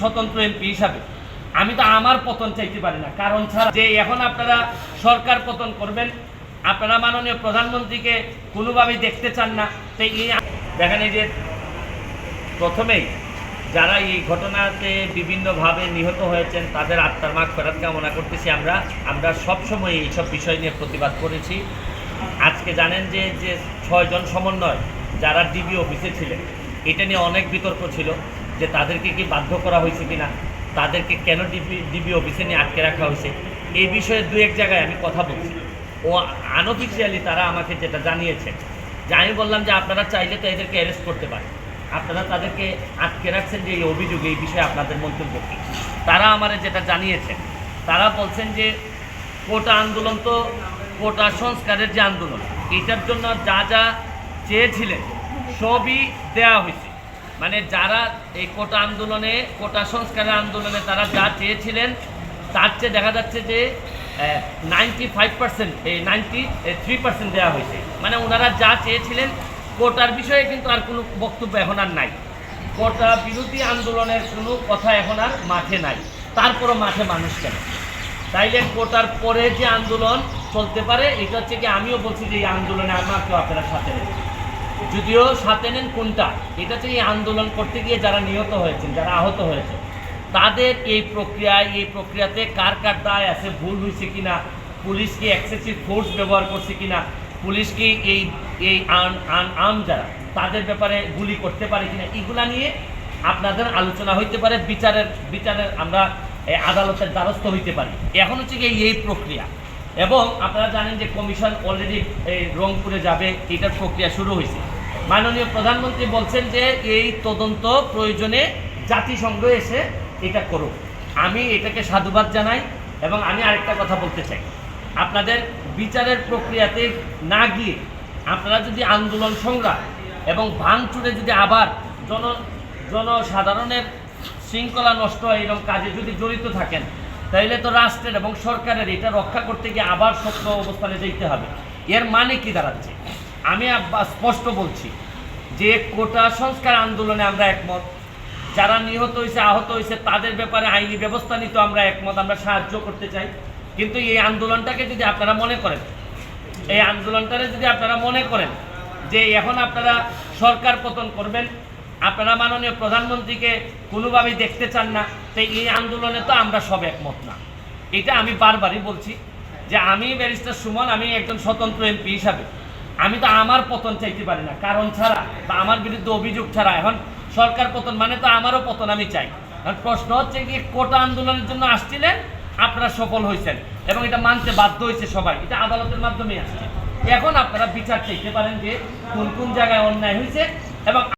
স্বতন্ত্র এমপি হিসাবে। আমি তো আমার পতন চাইতে পারি না। কারণ ছাড়া যে এখন আপনারা সরকার পতন করবেন, আপনারা মাননীয় প্রধানমন্ত্রীকে কোনোভাবেই দেখতে চান না। তো এই দেখেন এই যে প্রথমেই যারা এই ঘটনাতে বিভিন্নভাবে নিহত হয়েছেন, তাদের আত্মার মাগ ফেরাত কামনা করতেছি আমরা। আমরা সবসময় এইসব বিষয় নিয়ে প্রতিবাদ করেছি। আজকে জানেন যে যে ছয়জন সমন্বয় যারা ডিবি অফিসে ছিলেন, এটা নিয়ে অনেক বিতর্ক ছিল। যে তাদেরকে কি বাধ্য করা হয়েছে কিনা, তাদেরকে কেন ডিবি ডিবি অফিসে নিয়ে আটকে রাখা হয়েছে, এই বিষয়ে দু এক জায়গায় আমি কথা বলছি। ও আনঅফিসিয়ালি তারা আমাকে যেটা জানিয়েছে, যে আমি বললাম যে আপনারা চাইলে তো এদেরকে অ্যারেস্ট করতে পারেন। আপনারা তাদেরকে আটকে রাখছেন যে এই অভিযোগ, এই বিষয়ে আপনাদের মন্তব্য কী? তারা আমার যেটা জানিয়েছেন তারা বলছেন যে কোটা আন্দোলন তো কোটা সংস্কারের যে আন্দোলন, এটার জন্য যা যা চেয়েছিলেন, সবই দেওয়া হয়েছে। মানে যারা এই কোটা আন্দোলনে, কোটা সংস্কারের আন্দোলনে তারা যা চেয়েছিলেন, তার চেয়ে দেখা যাচ্ছে যে নাইনটি ফাইভ পার্সেন্ট এই নাইনটি থ্রি পার্সেন্ট দেওয়া হয়েছে। মানে ওনারা যা চেয়েছিলেন, কোটার বিষয়ে কিন্তু আর কোনো বক্তব্য এখন আর নাই। কোটা বিরোধী আন্দোলনের কোনো কথা এখন আর মাঠে নাই। তারপরও মাঠে মানুষ কেন? তাইলে কোটার পরে যে আন্দোলন চলতে পারে, এটা হচ্ছে কি আমিও বলছি যে এই আন্দোলনে আমাকেও আপনারা সাথে যদিও সাথে নেন কোনটা, এটা হচ্ছে এই আন্দোলন করতে গিয়ে যারা নিহত হয়েছেন, যারা আহত হয়েছে তাদের এই প্রক্রিয়ায় এই প্রক্রিয়াতে কার কার দায় আছে, ভুল হয়েছে কিনা, পুলিশ কি এক্সেসিভ ফোর্স ব্যবহার করছে কিনা, পুলিশ কি এই এই আম যারা, তাদের ব্যাপারে গুলি করতে পারে কিনা, এগুলা নিয়ে আপনাদের আলোচনা হইতে পারে, বিচারের বিচারের আমরা আদালতের দ্বারস্থ হইতে পারি। এখন হচ্ছে কি এই প্রক্রিয়া। এবং আপনারা জানেন যে কমিশন অলরেডি এই রংপুরে যাবে, এটার প্রক্রিয়া শুরু হয়েছে। মাননীয় প্রধানমন্ত্রী বলছেন যে এই তদন্ত প্রয়োজনে জাতিসংঘ এসে এটা করুক। আমি এটাকে সাধুবাদ জানাই এবং আমি আরেকটা কথা বলতে চাই। আপনাদের বিচারের প্রক্রিয়াতে না গিয়ে আপনারা যদি আন্দোলন সংগ্রাম এবং ভাঙচুরে যদি আবার জন, জনসাধারণের শৃঙ্খলা নষ্ট হয় এরকম কাজে যদি জড়িত থাকেন তাইলে তো রাষ্ট্রের এবং সরকারের এটা রক্ষা করতে গিয়ে আবার সত্য অবস্থানে যেতে হবে। এর মানে কি দাঁড়াচ্ছে? আমি স্পষ্ট বলছি যে কোটা সংস্কার আন্দোলনে আমরা একমত। যারা নিহত হয়েছে আহত হয়েছে তাদের ব্যাপারে আইনি ব্যবস্থা নিতে আমরা একমত, আমরা সাহায্য করতে চাই। কিন্তু এই আন্দোলনটাকে যদি আপনারা মনে করেন, এই আন্দোলনটারে যদি আপনারা মনে করেন যে এখন আপনারা সরকার পতন করবেন আপনারা মাননীয় প্রধানমন্ত্রীকে কোনোভাবেই দেখতে চান না, তো এই আন্দোলনে তো আমরা সব একমত না। এটা আমি বারবারই বলছি যে আমি ব্যারিস্টার সুমন, আমি একজন স্বতন্ত্র এমপি হিসাবে। আমি তো আমার পতন চাইতে পারি না, কারণ ছাড়া বা আমার বিরুদ্ধে অভিযোগ ছাড়া এখন সরকার পতন মানে তো আমারও পতন, আমি চাই। এখন প্রশ্ন হচ্ছে কি, কোটা আন্দোলনের জন্য আসছিলেন, আপনারা সফল হয়েছেন এবং এটা মানতে বাধ্য হয়েছে সবাই, এটা আদালতের মাধ্যমে আসছে। এখন আপনারা বিচার চাইতে পারেন যে কোন কোন জায়গায় অন্যায় হয়েছে এবং